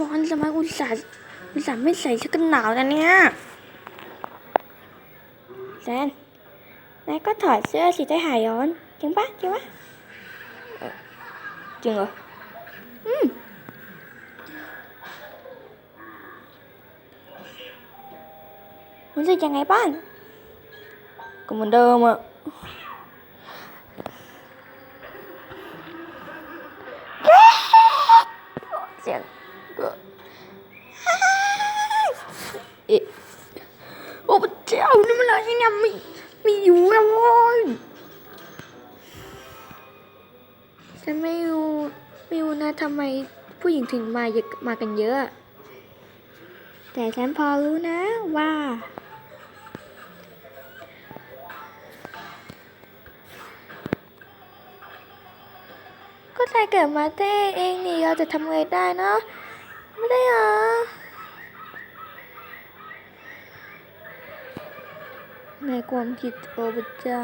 ร้อนสมัยอุตส่าห์อุตส่าห์ไม่ใส่ชุดกันหนาวนะเนี่ยแซนนายก็ถอดเสื้อสิจะหายร้อน จริงปะจริงปะจริงเหรอ อืมรู้สึกยังไงบ้างก็เหมือนเดิมอะเสียง เอ๊ะโอ้เจ้านี่มันอะไรเนี่ยไม่ไม่อยู่แล้วโว้ยฉันไม่รู้ไม่รู้นะทำไมผู้หญิงถึงมาเยอะมากันเยอะ แต่ฉันพอรู้นะว่า ก็ใครเกิดมาเต้เองนี่เราจะทำไงได้เนาะ ได้เหรอในความคิดโอพระเจ้า